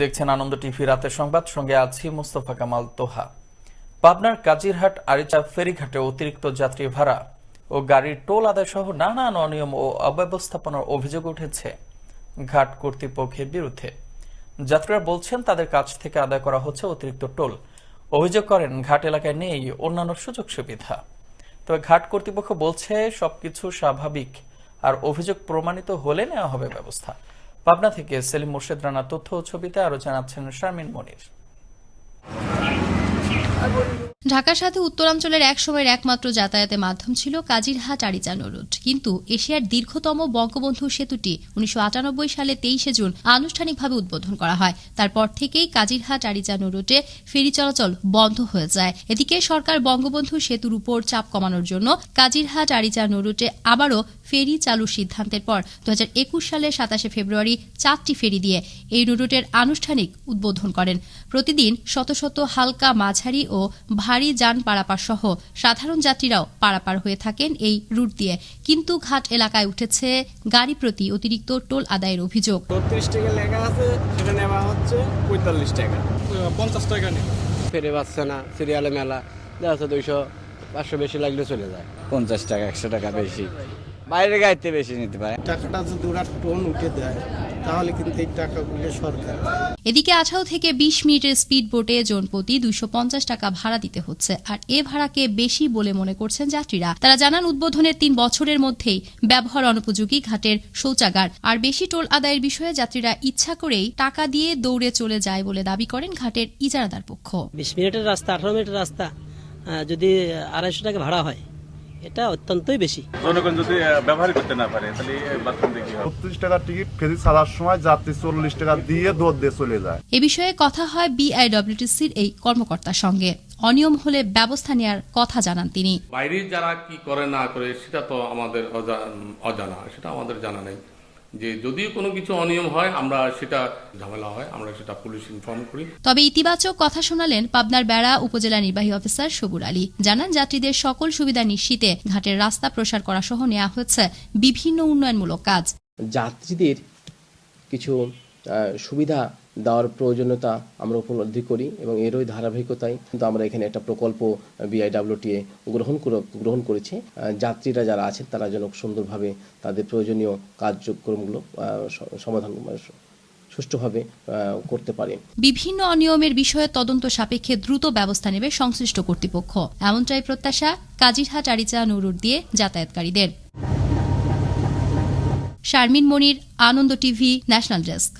দেখছেন আনন্দ টিভি রাতের সংবাদ। সঙ্গে আছি মোস্তফা কামাল তোহা। পাবনার কাজিরহাট, আরিচা ফেরিঘাটে অতিরিক্ত যাত্রী ভাড়া ও গাড়ির টোল আদায় সহ নানান অনিয়ম ও অব্যবস্থাপনার অভিযোগ উঠেছে ঘাট কর্তৃপক্ষের বিরুদ্ধে। যাত্রীরা বলছেন, তাদের কাছ থেকে আদায় করা হচ্ছে অতিরিক্ত টোল। অভিযোগ করেন, ঘাট এলাকায় নেই অন্যান্য সুযোগ সুবিধা। তবে ঘাট কর্তৃপক্ষ বলছে, সবকিছু স্বাভাবিক। আর অভিযোগ প্রমাণিত হলে নেওয়া হবে ব্যবস্থা। পাবনা থেকে সেলিম মুর্শেদ রানা তথ্য ছবিতে আরও জানাচ্ছেন শারমিন মনির। ঢাকার সাথে উত্তরাঞ্চলের এক সময়ের একমাত্র যাতায়াতের মাধ্যম ছিল কাজিরহাট আরিচানো রুট কিন্তু এশিয়ার দীর্ঘতম বঙ্গবন্ধু সেতুটি উনিশশো আটানব্বই সালে তেইশে জুন আনুষ্ঠানিকভাবে উদ্বোধন করা হয়। তারপর থেকেই কাজিরহাট আরিচানো রুটে ফেরি চলাচল বন্ধ হয়ে যায়। এদিকে সরকার বঙ্গবন্ধু সেতুর উপর চাপ কমানোর জন্য কাজিরহাট আরিচানো রুটে আবারও ফেরি চালুর সিদ্ধান্তের পর দু সালের সাতাশে ফেব্রুয়ারি চারটি ফেরি দিয়ে এই রুটের আনুষ্ঠানিক উদ্বোধন করেন। প্রতিদিন শত শত হালকা মাঝারি ও ভারী যান পারাপার সহ সাধারণ যাত্রীরাও পারাপার হয়ে থাকেন এই রুট দিয়ে। কিন্তু ঘাট এলাকায় উঠেছে গাড়ি প্রতি অতিরিক্ত টোল আদায়ের অভিযোগ। বত্রিশ টাকা লেখা আছে সেটা নেওয়া হচ্ছে পঁয়তাল্লিশ টাকা। পঞ্চাশ টাকা নেই। ফেরে পাচ্ছে না সিরিয়ালে মেলা দেখা যাচ্ছে দুইশো পাঁচশো বেশি লাগলে চলে যায়। পঞ্চাশ টাকা একশো টাকা বেশি। বাইরে গাইতে বেশি নিতে পারে। টাকাটা যদি ওরা টোন উঠে দেয় তাহলে কিন্তু এই টাকাগুলো সরকার। এদিকে আঠারো থেকে বিশ মিনিটের স্পিড বোটে জনপ্রতি দুইশো পঞ্চাশ টাকা ভাড়া দিতে হচ্ছে আর এ ভাড়াকে বেশি বলে মনে করছেন যাত্রীরা। তারা জানান উদ্বোধনের তিন বছরের মধ্যেই ব্যবহার অনুপযোগী ঘাটের শৌচাগার আর বেশি টোল আদায়ের বিষয়ে যাত্রীরা ইচ্ছা করেই টাকা দিয়ে দৌড়ে চলে যায় বলে দাবি করেন ঘাটের ইজারাদার পক্ষ। বিশ মিনিটের রাস্তা আঠারো মিনিটের রাস্তা আহ, যদি আড়াইশো টাকা ভাড়া হয় এটা অত্যন্তই বেশি। জনগণ যদি ব্যবহার করতে না পারে তাহলে বাথরুম দেখি বত্রিশ টাকার টিকিট ফেরি ছাড়ার সময় যাত্রী চল্লিশ টাকা দিয়ে দৌড় দিয়ে চলে যায়। এ বিষয়ে কথা হয় বিআইডব্লিউটিসির এই কর্মকর্তার সঙ্গে। অনিয়ম হলে ব্যবস্থা নেওয়ার কথা জানান তিনি। বাইরে যারা কি করে না করে সেটা তো আমাদের অজা- অজানা সেটা আমাদের জানা নেই। যে যদিও কোনো কিছু অনিয়ম হয় আমরা সেটা ঝামেলা হয় আমরা সেটা পুলিশ ইনফর্ম করি। তবে ইতিবাচক কথা শোনালেন পাবনার বেড়া উপজেলা নির্বাহী অফিসার সবুর আলী। জানান যাত্রীদের সকল সুবিধা নিশ্চিতে ঘাটের রাস্তা প্রসার করা সহ নেওয়া হচ্ছে বিভিন্ন উন্নয়নমূলক কাজ। যাত্রীদের কিছু সুবিধা দেওয়ার প্রয়োজনীয়তা আমরা উপলব্ধি করি এবং এরই ধারাবাহিকতায় কিন্তু আমরা এখানে একটা প্রকল্প বিআইডাব্লিউটিএ গ্রহণ গ্রহণ করেছে। যাত্রীরা যারা আছেন তারা যেন সুন্দরভাবে তাদের প্রয়োজনীয় কার্যক্রমগুলো সমাধান মানে সুষ্ঠুভাবে করতে পারে। বিভিন্ন অনিয়মের বিষয়ে তদন্ত সাপেক্ষে দ্রুত ব্যবস্থা নেবে সংশ্লিষ্ট কর্তৃপক্ষ। এমনটাই প্রত্যাশা কাজিরহাট, আরিচা, নুরুর দিয়ে যাতায়াতকারীদের। Sharmin Monir, Ananda TV, national desk.